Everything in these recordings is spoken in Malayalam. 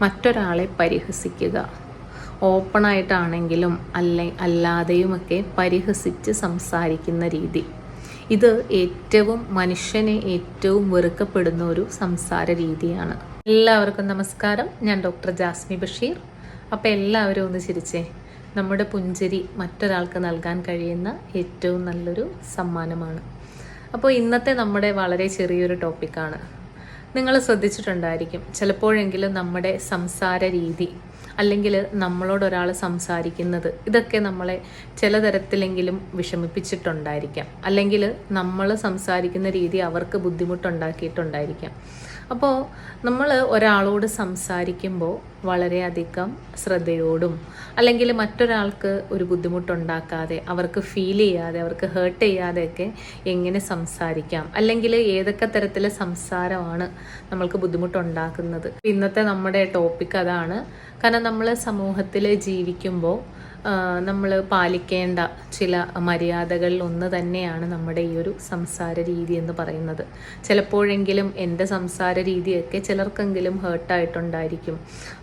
മറ്റൊരാളെ പരിഹസിക്കുക. ഓപ്പണായിട്ടാണെങ്കിലും അല്ലെ അല്ലാതെയുമൊക്കെ പരിഹസിച്ച് സംസാരിക്കുന്ന രീതി. ഇത് ഏറ്റവും മനുഷ്യനെ ഏറ്റവും വെറുക്കപ്പെടുന്ന ഒരു സംസാര രീതിയാണ്. എല്ലാവർക്കും നമസ്കാരം. ഞാൻ ഡോക്ടർ ജാസ്മി ബഷീർ. അപ്പോൾ എല്ലാവരും ഒന്ന് ചിരിച്ചേ. നമ്മുടെ പുഞ്ചിരി മറ്റൊരാൾക്ക് നൽകാൻ കഴിയുന്ന ഏറ്റവും നല്ലൊരു സമ്മാനമാണ്. അപ്പോൾ ഇന്നത്തെ നമ്മുടെ വളരെ ചെറിയൊരു ടോപ്പിക്കാണ് നിങ്ങൾ ശ്രദ്ധിച്ചിട്ടുണ്ടായിരിക്കും. ചിലപ്പോഴെങ്കിലും നമ്മുടെ സംസാര രീതി അല്ലെങ്കിൽ നമ്മളോടൊരാൾ സംസാരിക്കുന്നത് ഇതൊക്കെ നമ്മളെ ചില തരത്തിലെങ്കിലും വിഷമിപ്പിച്ചിട്ടുണ്ടായിരിക്കാം. അല്ലെങ്കിൽ നമ്മൾ സംസാരിക്കുന്ന രീതി അവർക്ക് ബുദ്ധിമുട്ടുണ്ടാക്കിയിട്ടുണ്ടായിരിക്കാം. അപ്പോൾ നമ്മൾ ഒരാളോട് സംസാരിക്കുമ്പോൾ വളരെയധികം ശ്രദ്ധയോടും അല്ലെങ്കിൽ മറ്റൊരാൾക്ക് ഒരു ബുദ്ധിമുട്ടുണ്ടാക്കാതെ അവർക്ക് ഫീൽ ചെയ്യാതെ അവർക്ക് ഹേർട്ട് ചെയ്യാതെയൊക്കെ എങ്ങനെ സംസാരിക്കാം? അല്ലെങ്കിൽ ഏതൊക്കെ തരത്തിലെ സംസാരമാണ് നമ്മൾക്ക് ബുദ്ധിമുട്ടുണ്ടാക്കുന്നത്? ഇന്നത്തെ നമ്മുടെ ടോപ്പിക് അതാണ്. കാരണം നമ്മൾ സമൂഹത്തിൽ ജീവിക്കുമ്പോൾ നമ്മൾ പാലിക്കേണ്ട ചില മര്യാദകളിൽ ഒന്ന് തന്നെയാണ് നമ്മുടെ ഈ ഒരു സംസാര രീതി എന്ന് പറയുന്നത്. ചിലപ്പോഴെങ്കിലും എന്റെ സംസാര രീതിയൊക്കെ ചിലർക്കെങ്കിലും ഹേർട്ടായിട്ടുണ്ടായിരിക്കും.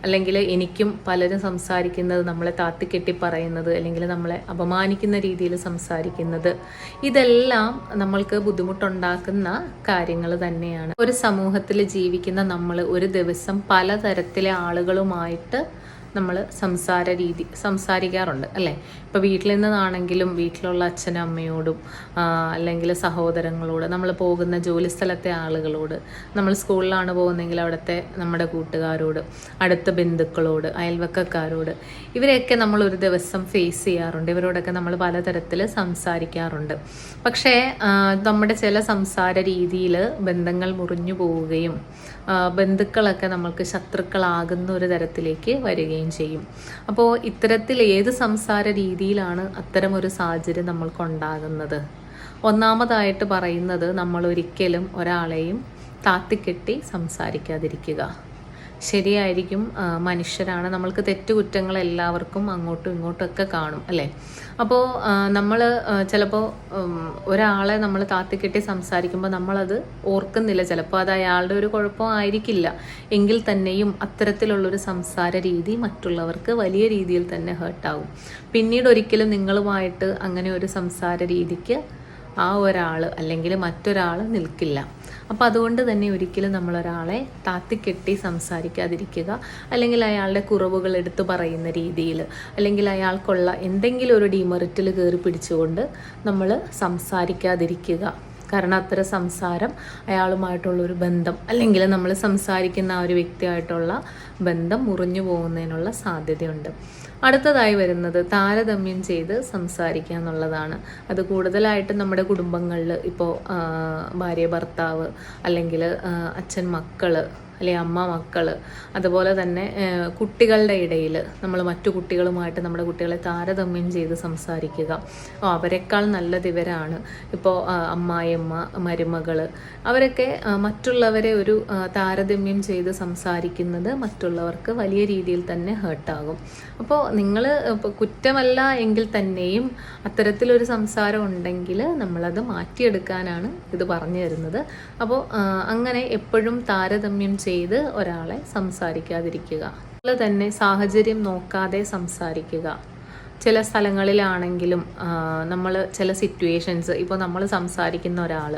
അല്ലെങ്കിൽ എനിക്കും പലരും സംസാരിക്കുന്നത് നമ്മളെ താത്തിക്കെട്ടി പറയുന്നത് അല്ലെങ്കിൽ നമ്മളെ അപമാനിക്കുന്ന രീതിയിൽ സംസാരിക്കുന്നത്. ഇതെല്ലാം നമ്മൾക്ക് ബുദ്ധിമുട്ടുണ്ടാക്കുന്ന കാര്യങ്ങൾ തന്നെയാണ്. ഒരു സമൂഹത്തിൽ ജീവിക്കുന്ന നമ്മൾ ഒരു ദിവസം പലതരത്തിലെ ആളുകളുമായിട്ട് നമ്മൾ സംസാര രീതി സംസാരിക്കാറുണ്ട് അല്ലേ? ഇപ്പോൾ വീട്ടിൽ നിന്നാണെങ്കിലും വീട്ടിലുള്ള അച്ഛനും അമ്മയോടും അല്ലെങ്കിൽ സഹോദരങ്ങളോട് നമ്മൾ പോകുന്ന ജോലി സ്ഥലത്തെ ആളുകളോട് നമ്മൾ സ്കൂളിലാണ് പോകുന്നതെങ്കിൽ അവിടുത്തെ നമ്മുടെ കൂട്ടുകാരോട് അടുത്ത ബന്ധുക്കളോട് അയൽവക്കക്കാരോട് ഇവരെയൊക്കെ നമ്മൾ ഒരു ദിവസം ഫേസ് ചെയ്യാറുണ്ട്. ഇവരോടൊക്കെ നമ്മൾ പലതരത്തിൽ സംസാരിക്കാറുണ്ട്. പക്ഷേ നമ്മുടെ ചില സംസാര രീതിയിൽ ബന്ധങ്ങൾ മുറിഞ്ഞു പോവുകയും ബന്ധുക്കളൊക്കെ നമ്മൾക്ക് ശത്രുക്കളാകുന്ന ഒരു തരത്തിലേക്ക് വരികയും ചെയ്യും. അപ്പോൾ ഇത്തരത്തിൽ ഏത് സംസാര രീതിയിലാണ് അത്തരം ഒരു സാഹചര്യം നമ്മൾക്കുണ്ടാകുന്നത്? ഒന്നാമതായിട്ട് പറയുന്നത് നമ്മൾ ഒരിക്കലും ഒരാളെയും താത്തിക്കെട്ടി സംസാരിക്കാതിരിക്കുക. ശരിയായിരിക്കും മനുഷ്യരാണ്. നമ്മൾക്ക് തെറ്റുകുറ്റങ്ങൾ എല്ലാവർക്കും അങ്ങോട്ടും ഇങ്ങോട്ടൊക്കെ കാണും അല്ലേ? അപ്പോൾ നമ്മൾ ചിലപ്പോൾ ഒരാളെ നമ്മൾ താത്തിക്കെട്ടി സംസാരിക്കുമ്പോൾ നമ്മളത് ഓർക്കുന്നില്ല. ചിലപ്പോൾ അത് അയാളുടെ ഒരു കുഴപ്പം ആയിരിക്കില്ല. എങ്കിൽ തന്നെയും അത്തരത്തിലുള്ളൊരു സംസാര രീതി മറ്റുള്ളവർക്ക് വലിയ രീതിയിൽ തന്നെ ഹേർട്ടാവും പിന്നീട് ഒരിക്കലും നിങ്ങളുമായിട്ട് അങ്ങനെ ഒരു സംസാര രീതിക്ക് ആ ഒരാൾ അല്ലെങ്കിൽ മറ്റൊരാൾ നിൽക്കില്ല. അപ്പം അതുകൊണ്ട് തന്നെ ഒരിക്കലും നമ്മളൊരാളെ താത്തിക്കെട്ടി സംസാരിക്കാതിരിക്കുക. അല്ലെങ്കിൽ അയാളുടെ കുറവുകൾ എടുത്തു പറയുന്ന രീതിയിൽ അല്ലെങ്കിൽ അയാൾക്കുള്ള എന്തെങ്കിലും ഒരു ഡിമെറിറ്റിൽ കയറി പിടിച്ചുകൊണ്ട് നമ്മൾ സംസാരിക്കാതിരിക്കുക. കാരണം അത്തരം സംസാരം അയാളുമായിട്ടുള്ളൊരു ബന്ധം അല്ലെങ്കിൽ നമ്മൾ സംസാരിക്കുന്ന ആ ഒരു വ്യക്തിയായിട്ടുള്ള ബന്ധം മുറിഞ്ഞു പോകുന്നതിനുള്ള സാധ്യതയുണ്ട്. അടുത്തതായി വരുന്നത് താരതമ്യം ചെയ്ത് സംസാരിക്കുക എന്നുള്ളതാണ്. അത് കൂടുതലായിട്ട് നമ്മുടെ കുടുംബങ്ങളിൽ ഇപ്പോൾ ഭാര്യ ഭർത്താവ് അല്ലെങ്കിൽ അച്ഛൻ മക്കൾ അല്ലെ അമ്മ മക്കൾ അതുപോലെ തന്നെ കുട്ടികളുടെ ഇടയിൽ നമ്മൾ മറ്റു കുട്ടികളുമായിട്ട് നമ്മുടെ കുട്ടികളെ താരതമ്യം ചെയ്ത് സംസാരിക്കുക. അവരെക്കാൾ നല്ലത് ഇവരാണ്. ഇപ്പോൾ അമ്മായിയമ്മ മരുമകൾ അവരൊക്കെ മറ്റുള്ളവരെ ഒരു താരതമ്യം ചെയ്ത് സംസാരിക്കുന്നത് മറ്റുള്ളവർക്ക് വലിയ രീതിയിൽ തന്നെ ഹേർട്ടാകും. അപ്പോൾ നിങ്ങൾ കുറ്റമല്ല എങ്കിൽ തന്നെയും അത്തരത്തിലൊരു സംസാരം ഉണ്ടെങ്കിൽ നമ്മളത് മാറ്റിയെടുക്കാനാണ് ഇത് പറഞ്ഞു തരുന്നത്. അപ്പോൾ അങ്ങനെ എപ്പോഴും താരതമ്യം ചെയ്ത് ഒരാളെ സംസാരിക്കാതിരിക്കുക. അതുപോലെ തന്നെ സാഹചര്യം നോക്കാതെ സംസാരിക്കുക. ചില സ്ഥലങ്ങളിലാണെങ്കിലും നമ്മൾ ചില സിറ്റുവേഷൻസ് ഇപ്പോൾ നമ്മൾ സംസാരിക്കുന്ന ഒരാൾ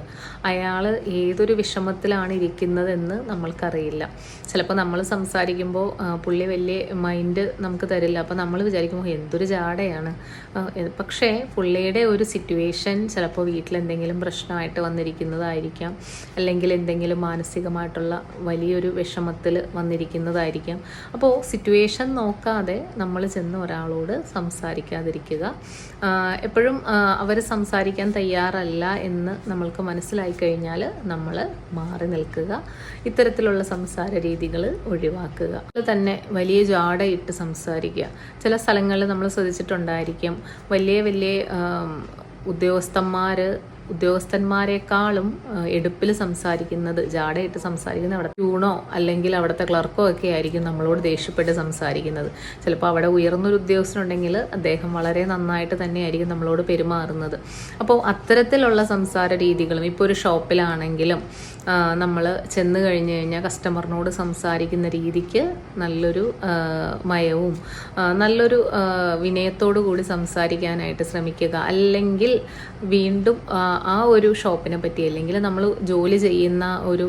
അയാൾ ഏതൊരു വിഷമത്തിലാണ് ഇരിക്കുന്നതെന്ന് നമ്മൾക്കറിയില്ല. ചിലപ്പോൾ നമ്മൾ സംസാരിക്കുമ്പോൾ പുള്ളി വലിയ മൈൻഡ് നമുക്ക് തരില്ല. അപ്പോൾ നമ്മൾ വിചാരിക്കുമ്പോൾ എന്തൊരു ജാടയാണ്. പക്ഷേ പുള്ളിയുടെ ഒരു സിറ്റുവേഷൻ ചിലപ്പോൾ വീട്ടിൽ എന്തെങ്കിലും പ്രശ്നമായിട്ട് വന്നിരിക്കുന്നതായിരിക്കാം. അല്ലെങ്കിൽ എന്തെങ്കിലും മാനസികമായിട്ടുള്ള വലിയൊരു വിഷമത്തിൽ വന്നിരിക്കുന്നതായിരിക്കാം. അപ്പോൾ സിറ്റുവേഷൻ നോക്കാതെ നമ്മൾ ചെന്ന് ഒരാളോട് സംസാരിക്കും. സംസാരിക്കാതിരിക്കുക. എപ്പോഴും അവർ സംസാരിക്കാൻ തയ്യാറല്ല എന്ന് നമ്മൾക്ക് മനസ്സിലായി കഴിഞ്ഞാൽ നമ്മൾ മാറി നിൽക്കുക. ഇത്തരത്തിലുള്ള സംസാര രീതികൾ ഒഴിവാക്കുക. അത് തന്നെ വലിയ ജാടയിട്ട് സംസാരിക്കുക. ചില സ്ഥലങ്ങളിൽ നമ്മൾ ശ്രദ്ധിച്ചിട്ടുണ്ടായിരിക്കും. വലിയ വലിയ ഉദ്യോഗസ്ഥന്മാർ ഉദ്യോഗസ്ഥന്മാരെക്കാളും എടുപ്പിൽ സംസാരിക്കുന്നത് ജാടയിട്ട് സംസാരിക്കുന്നത് അവിടെ ട്യൂണോ അല്ലെങ്കിൽ അവിടുത്തെ ക്ലർക്കോ ഒക്കെ ആയിരിക്കും നമ്മളോട് ദേഷ്യപ്പെട്ട് സംസാരിക്കുന്നത്. ചിലപ്പോൾ അവിടെ ഉയർന്നൊരു ഉദ്യോഗസ്ഥനുണ്ടെങ്കിൽ അദ്ദേഹം വളരെ നന്നായിട്ട് തന്നെയായിരിക്കും നമ്മളോട് പെരുമാറുന്നത്. അപ്പോൾ അത്തരത്തിലുള്ള സംസാര രീതികളും ഇപ്പോൾ ഒരു ഷോപ്പിലാണെങ്കിലും നമ്മൾ ചെന്ന് കഴിഞ്ഞ് കഴിഞ്ഞാൽ കസ്റ്റമറിനോട് സംസാരിക്കുന്ന രീതിക്ക് നല്ലൊരു മയവും നല്ലൊരു വിനയത്തോടു കൂടി സംസാരിക്കാനായിട്ട് ശ്രമിക്കുക. അല്ലെങ്കിൽ വീണ്ടും ആ ഒരു ഷോപ്പിനെ പറ്റി അല്ലെങ്കിൽ നമ്മൾ ജോലി ചെയ്യുന്ന ഒരു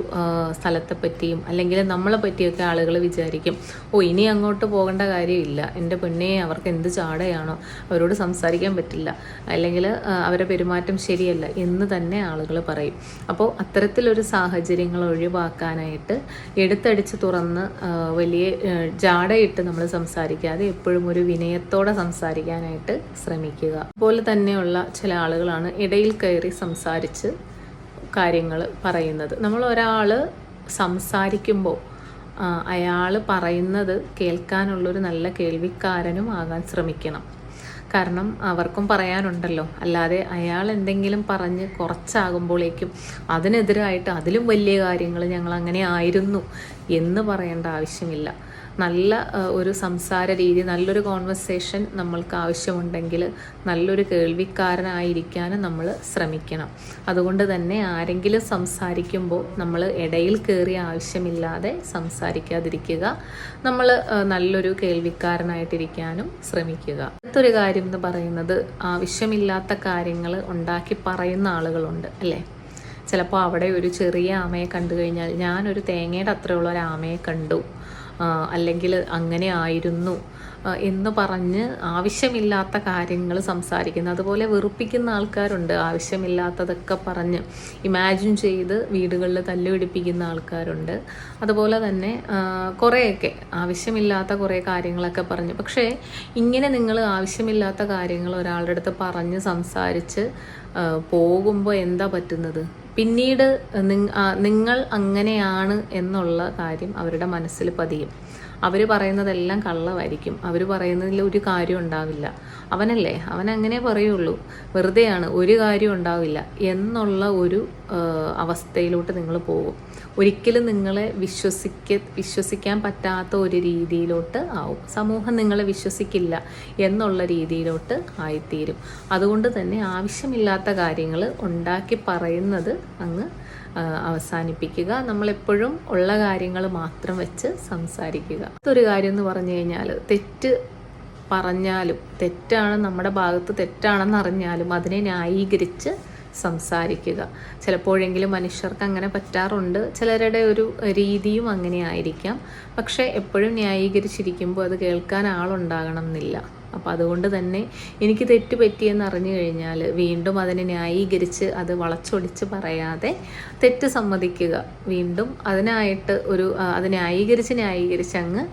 സ്ഥലത്തെ പറ്റിയും അല്ലെങ്കിൽ നമ്മളെ പറ്റിയൊക്കെ ആളുകൾ വിചാരിക്കും ഓ ഇനി അങ്ങോട്ട് പോകേണ്ട കാര്യമില്ല. എന്റെ പെണ്ണെ അവർക്ക് എന്ത് ചാടയാണോ അവരോട് സംസാരിക്കാൻ പറ്റില്ല. അല്ലെങ്കിൽ അവരെ പെരുമാറ്റം ശരിയല്ല എന്ന് തന്നെ ആളുകൾ പറയും. അപ്പോൾ അത്തരത്തിലൊരു സാഹചര്യങ്ങൾ ഒഴിവാക്കാനായിട്ട് എടുത്തടിച്ച് തുറന്ന് വലിയ ജാടയിട്ട് നമ്മൾ സംസാരിക്കാതെ എപ്പോഴും ഒരു വിനയത്തോടെ സംസാരിക്കാനായിട്ട് ശ്രമിക്കുക. അതുപോലെ തന്നെയുള്ള ചില ആളുകളാണ് ഇടയിൽ കയറി സംസാരിച്ച് കാര്യങ്ങൾ പറയുന്നത്. നമ്മൾ ഒരാൾ സംസാരിക്കുമ്പോൾ അയാൾ പറയുന്നത് കേൾക്കാനുള്ളൊരു നല്ല കേൾവിക്കാരനും ആകാൻ ശ്രമിക്കണം. കാരണം അവർക്കും പറയാനുണ്ടല്ലോ. അല്ലാതെ അയാൾ എന്തെങ്കിലും പറഞ്ഞ് കുറച്ചാകുമ്പോഴേക്കും അതിനെതിരായിട്ട് അതിലും വലിയ കാര്യങ്ങൾ ഞങ്ങൾ അങ്ങനെ ആയിരുന്നു എന്ന് പറയേണ്ട ആവശ്യമില്ല. നല്ല ഒരു സംസാര രീതി നല്ലൊരു കോൺവെർസേഷൻ നമ്മൾക്ക് ആവശ്യമുണ്ടെങ്കിൽ നല്ലൊരു കേൾവിക്കാരനായിരിക്കാനും നമ്മൾ ശ്രമിക്കണം. അതുകൊണ്ട് തന്നെ ആരെങ്കിലും സംസാരിക്കുമ്പോൾ നമ്മൾ ഇടയിൽ കയറിയ ആവശ്യമില്ലാതെ സംസാരിക്കാതിരിക്കുക. നമ്മൾ നല്ലൊരു കേൾവിക്കാരനായിട്ടിരിക്കാനും ശ്രമിക്കുക. അടുത്തൊരു കാര്യം എന്ന് പറയുന്നത് ആവശ്യമില്ലാത്ത കാര്യങ്ങൾ ഉണ്ടാക്കി പറയുന്ന ആളുകളുണ്ട് അല്ലേ? ചിലപ്പോൾ അവിടെ ഒരു ചെറിയ ആമയെ കണ്ടു കഴിഞ്ഞാൽ ഞാനൊരു തേങ്ങയുടെ അത്രയുള്ള ഒരു ആമയെ കണ്ടു. അല്ലെങ്കിൽ അങ്ങനെ ആയിരുന്നു എന്ന് പറഞ്ഞ് ആവശ്യമില്ലാത്ത കാര്യങ്ങൾ സംസാരിക്കുന്ന. അതുപോലെ വെറുപ്പിക്കുന്ന ആൾക്കാരുണ്ട് ആവശ്യമില്ലാത്തതൊക്കെ പറഞ്ഞ് ഇമാജിൻ ചെയ്ത് വീടുകളിൽ തല്ലുപിടിപ്പിക്കുന്ന ആൾക്കാരുണ്ട്. അതുപോലെ തന്നെ കുറേയൊക്കെ ആവശ്യമില്ലാത്ത കുറേ കാര്യങ്ങളൊക്കെ പറഞ്ഞു. പക്ഷേ ഇങ്ങനെ നിങ്ങൾ ആവശ്യമില്ലാത്ത കാര്യങ്ങൾ ഒരാളുടെ അടുത്ത് പറഞ്ഞ് സംസാരിച്ച് പോകുമ്പോൾ എന്താ പറ്റുന്നത്? പിന്നീട് നിങ്ങൾ അങ്ങനെയാണ് എന്നുള്ള കാര്യം അവരുടെ മനസ്സിൽ പതിയും. അവർ പറയുന്നതെല്ലാം കള്ളമായിരിക്കും അവർ പറയുന്നതിൽ ഒരു കാര്യം ഉണ്ടാവില്ല. അവനല്ലേ? അവൻ അങ്ങനെ പറയുള്ളൂ. വെറുതെയാണ്. ഒരു കാര്യം ഉണ്ടാവില്ല. എന്നുള്ള ഒരു അവസ്ഥയിലോട്ട് നിങ്ങൾ പോകും. ഒരിക്കലും നിങ്ങളെ വിശ്വസിക്ക വിശ്വസിക്കാൻ പറ്റാത്ത ഒരു രീതിയിലോട്ട് ആവും. സമൂഹം നിങ്ങളെ വിശ്വസിക്കില്ല എന്നുള്ള രീതിയിലോട്ട് ആയിത്തീരും. അതുകൊണ്ട് തന്നെ ആവശ്യമില്ലാത്ത കാര്യങ്ങൾ ഉണ്ടാക്കി പറയുന്നത് അങ്ങ് അവസാനിപ്പിക്കുക. നമ്മളെപ്പോഴും ഉള്ള കാര്യങ്ങൾ മാത്രം വെച്ച് സംസാരിക്കുക. ഒരു കാര്യം എന്ന് പറഞ്ഞു കഴിഞ്ഞാൽ തെറ്റ് പറഞ്ഞാലും തെറ്റാണ് നമ്മുടെ ഭാഗത്ത് തെറ്റാണെന്ന് അറിഞ്ഞാലും അതിനെ ന്യായീകരിച്ച് സംസാരിക്കുക. ചിലപ്പോഴെങ്കിലും മനുഷ്യർക്ക് അങ്ങനെ പറ്റാറുണ്ട്. ചിലരുടെ ഒരു രീതിയും അങ്ങനെ ആയിരിക്കാം പക്ഷേ എപ്പോഴും ന്യായീകരിച്ചിരിക്കുമ്പോൾ അത് കേൾക്കാൻ ആളുണ്ടാകണം എന്നില്ല. അപ്പോൾ അതുകൊണ്ട് തന്നെ എനിക്ക് തെറ്റ് പറ്റിയെന്ന് അറിഞ്ഞു കഴിഞ്ഞാൽ വീണ്ടും അതിനെ ന്യായീകരിച്ച് അത് വളച്ചൊടിച്ച് പറയാതെ തെറ്റ് സമ്മതിക്കുക. വീണ്ടും അതിനായിട്ട് ഒരു അത് ന്യായീകരിച്ച് ന്യായീകരിച്ച് അങ്ങ്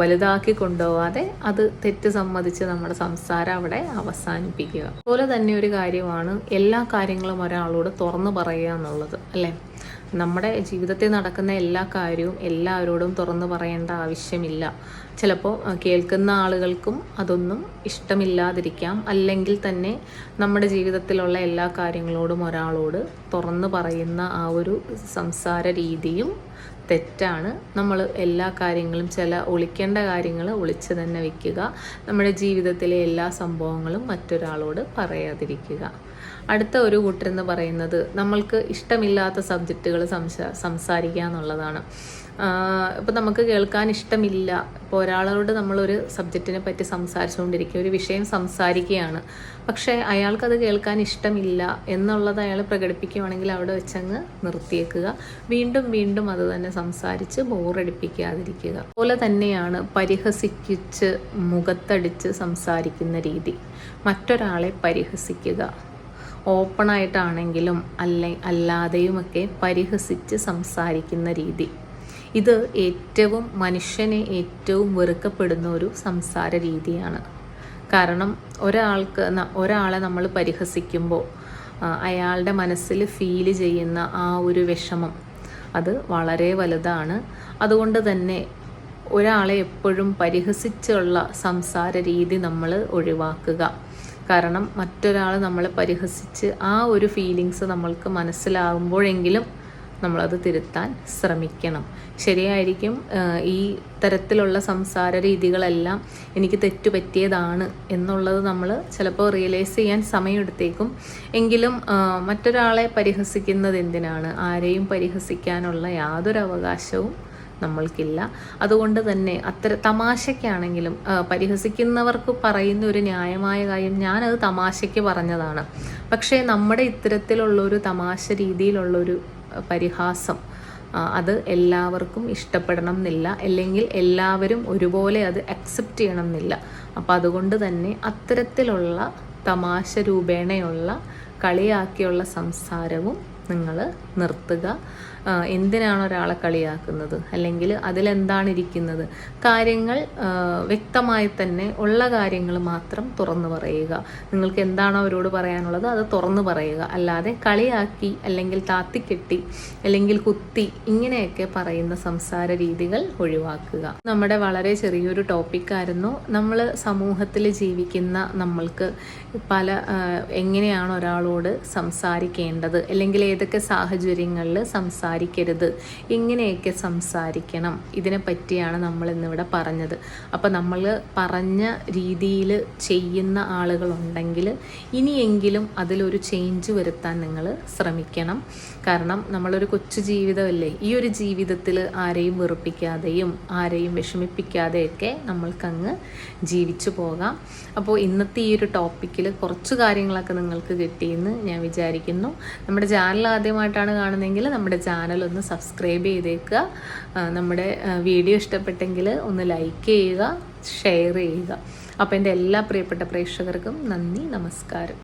വലുതാക്കി കൊണ്ടുപോകാതെ അത് തെറ്റ് സമ്മതിച്ച് നമ്മുടെ സംസാരം അവിടെ അവസാനിപ്പിക്കുക. അതുപോലെ തന്നെ ഒരു കാര്യമാണ് എല്ലാ കാര്യങ്ങളും ഒരാളോട് തുറന്നു പറയുക എന്നുള്ളത് അല്ലേ? നമ്മുടെ ജീവിതത്തിൽ നടക്കുന്ന എല്ലാ കാര്യവും എല്ലാവരോടും തുറന്നു പറയേണ്ട ആവശ്യമില്ല. ചിലപ്പോൾ കേൾക്കുന്ന ആളുകൾക്കും അതൊന്നും ഇഷ്ടമില്ലാതിരിക്കാം. അല്ലെങ്കിൽ തന്നെ നമ്മുടെ ജീവിതത്തിലുള്ള എല്ലാ കാര്യങ്ങളോടും ഒരാളോട് തുറന്നു പറയുന്ന ആ ഒരു സംസാര രീതിയും തെറ്റാണ്. നമ്മൾ എല്ലാ കാര്യങ്ങളും ചില ഒളിക്കേണ്ട കാര്യങ്ങൾ ഒളിച്ച് തന്നെ വെക്കുക. നമ്മുടെ ജീവിതത്തിലെ എല്ലാ സംഭവങ്ങളും മറ്റൊരാളോട് പറയാതിരിക്കുക. അടുത്ത ഒരു കൂട്ടരെന്ന് പറയുന്നത് നമ്മൾക്ക് ഇഷ്ടമില്ലാത്ത സബ്ജക്റ്റുകൾ സംസാ സംസാരിക്കുക എന്നുള്ളതാണ്. ഇപ്പം നമുക്ക് കേൾക്കാൻ ഇഷ്ടമില്ല. ഇപ്പോൾ ഒരാളോട് നമ്മളൊരു സബ്ജക്റ്റിനെ പറ്റി സംസാരിച്ചുകൊണ്ടിരിക്കുക ഒരു വിഷയം സംസാരിക്കുകയാണ്. പക്ഷേ അയാൾക്കത് കേൾക്കാൻ ഇഷ്ടമില്ല എന്നുള്ളത് അയാൾ പ്രകടിപ്പിക്കുകയാണെങ്കിൽ അവിടെ വെച്ചങ്ങ് നിർത്തിയേക്കുക. വീണ്ടും വീണ്ടും അത് തന്നെ സംസാരിച്ച് ബോറടിപ്പിക്കാതിരിക്കുക. അതുപോലെ തന്നെയാണ് പരിഹസിച്ച് മുഖത്തടിച്ച് സംസാരിക്കുന്ന രീതി. മറ്റൊരാളെ പരിഹസിക്കുക. ഓപ്പണായിട്ടാണെങ്കിലും അല്ലെ അല്ലാതെയുമൊക്കെ പരിഹസിച്ച് സംസാരിക്കുന്ന രീതി. ഇത് ഏറ്റവും മനുഷ്യനെ ഏറ്റവും വെറുക്കപ്പെടുന്ന ഒരു സംസാര രീതിയാണ്. കാരണം ഒരാൾക്ക് ഒരാളെ നമ്മൾ പരിഹസിക്കുമ്പോൾ അയാളുടെ മനസ്സിൽ ഫീൽ ചെയ്യുന്ന ആ ഒരു വിഷമം അത് വളരെ വലുതാണ്. അതുകൊണ്ട് തന്നെ ഒരാളെ എപ്പോഴും പരിഹസിച്ചുള്ള സംസാര രീതി നമ്മൾ ഒഴിവാക്കുക. കാരണം മറ്റൊരാൾ നമ്മളെ പരിഹസിച്ച് ആ ഒരു ഫീലിങ്സ് നമ്മൾക്ക് മനസ്സിലാകുമ്പോഴെങ്കിലും നമ്മളത് തിരുത്താൻ ശ്രമിക്കണം. ശരിയായിരിക്കും ഈ തരത്തിലുള്ള സംസാര രീതികളെല്ലാം എനിക്ക് തെറ്റുപറ്റിയതാണ് എന്നുള്ളത് നമ്മൾ ചിലപ്പോൾ റിയലൈസ് ചെയ്യാൻ സമയമെടുത്തേക്കും. എങ്കിലും മറ്റൊരാളെ പരിഹസിക്കുന്നത് എന്തിനാണ്? ആരെയും പരിഹസിക്കാനുള്ള യാതൊരു അവകാശവും നമ്മൾക്കില്ല. അതുകൊണ്ട് തന്നെ അത്ര തമാശയ്ക്കാണെങ്കിലും പരിഹസിക്കുന്നവർക്ക് പറയുന്ന ഒരു ന്യായമായ കാര്യം ഞാനത് തമാശയ്ക്ക് പറഞ്ഞതാണ്. പക്ഷേ നമ്മുടെ ഇത്തരത്തിലുള്ളൊരു തമാശ രീതിയിലുള്ളൊരു പരിഹാസം അത് എല്ലാവർക്കും ഇഷ്ടപ്പെടണം എന്നില്ല അല്ലെങ്കിൽ എല്ലാവരും ഒരുപോലെ അത് അക്സെപ്റ്റ് ചെയ്യണം എന്നില്ല അപ്പം അതുകൊണ്ട് തന്നെ അത്തരത്തിലുള്ള തമാശ രൂപേണയുള്ള കളിയാക്കിയുള്ള സംസാരവും നിങ്ങൾ നിർത്തുക. എന്തിനാണ് ഒരാളെ കളിയാക്കുന്നത്? അല്ലെങ്കിൽ അതിലെന്താണ് ഇരിക്കുന്നത് കാര്യങ്ങൾ വ്യക്തമായി തന്നെ ഉള്ള കാര്യങ്ങൾ മാത്രം തുറന്നു പറയുക. നിങ്ങൾക്ക് എന്താണോ അവരോട് പറയാനുള്ളത് അത് തുറന്നു പറയുക. അല്ലാതെ കളിയാക്കി അല്ലെങ്കിൽ താത്തിക്കെട്ടി അല്ലെങ്കിൽ കുത്തി ഇങ്ങനെയൊക്കെ പറയുന്ന സംസാര രീതികൾ ഒഴിവാക്കുക. നമ്മുടെ വളരെ ചെറിയൊരു ടോപ്പിക്കായിരുന്നു. നമ്മൾ സമൂഹത്തിൽ ജീവിക്കുന്ന നമ്മൾക്ക് പല എങ്ങനെയാണ് ഒരാളോട് സംസാരിക്കേണ്ടത്? അല്ലെങ്കിൽ ഏതൊക്കെ സാഹചര്യങ്ങളിൽ സംസാരിക്കരുത്. ഇങ്ങനെയൊക്കെ സംസാരിക്കണം. ഇതിനെ പറ്റിയാണ് നമ്മൾ ഇന്നിവിടെ പറഞ്ഞത്. അപ്പോൾ നമ്മൾ പറഞ്ഞ രീതിയിൽ ചെയ്യുന്ന ആളുകളുണ്ടെങ്കിൽ ഇനിയെങ്കിലും അതിലൊരു ചേഞ്ച് വരുത്താൻ നിങ്ങൾ ശ്രമിക്കണം. കാരണം നമ്മളൊരു കൊച്ചു ജീവിതമല്ലേ? ഈ ഒരു ജീവിതത്തിൽ ആരെയും വെറുപ്പിക്കാതെയും ആരെയും വിഷമിപ്പിക്കാതെയൊക്കെ നമ്മൾക്കങ്ങ് ജീവിച്ചു പോകാം. അപ്പോൾ ഇന്നത്തെ ഈ ഒരു ടോപ്പിക്കിൽ കുറച്ച് കാര്യങ്ങളൊക്കെ നിങ്ങൾക്ക് കിട്ടിയെന്ന് ഞാൻ വിചാരിക്കുന്നു. നമ്മുടെ ചാനൽ ആദ്യമായിട്ടാണ് കാണുന്നതെങ്കിൽ നമ്മുടെ ചാനൽ ഒന്ന് സബ്സ്ക്രൈബ് ചെയ്തേക്കുക. നമ്മുടെ വീഡിയോ ഇഷ്ടപ്പെട്ടെങ്കിൽ ഒന്ന് ലൈക്ക് ചെയ്യുക ഷെയർ ചെയ്യുക. അപ്പോൾ എന്റെ എല്ലാ പ്രിയപ്പെട്ട പ്രേക്ഷകർക്കും നന്ദി നമസ്കാരം.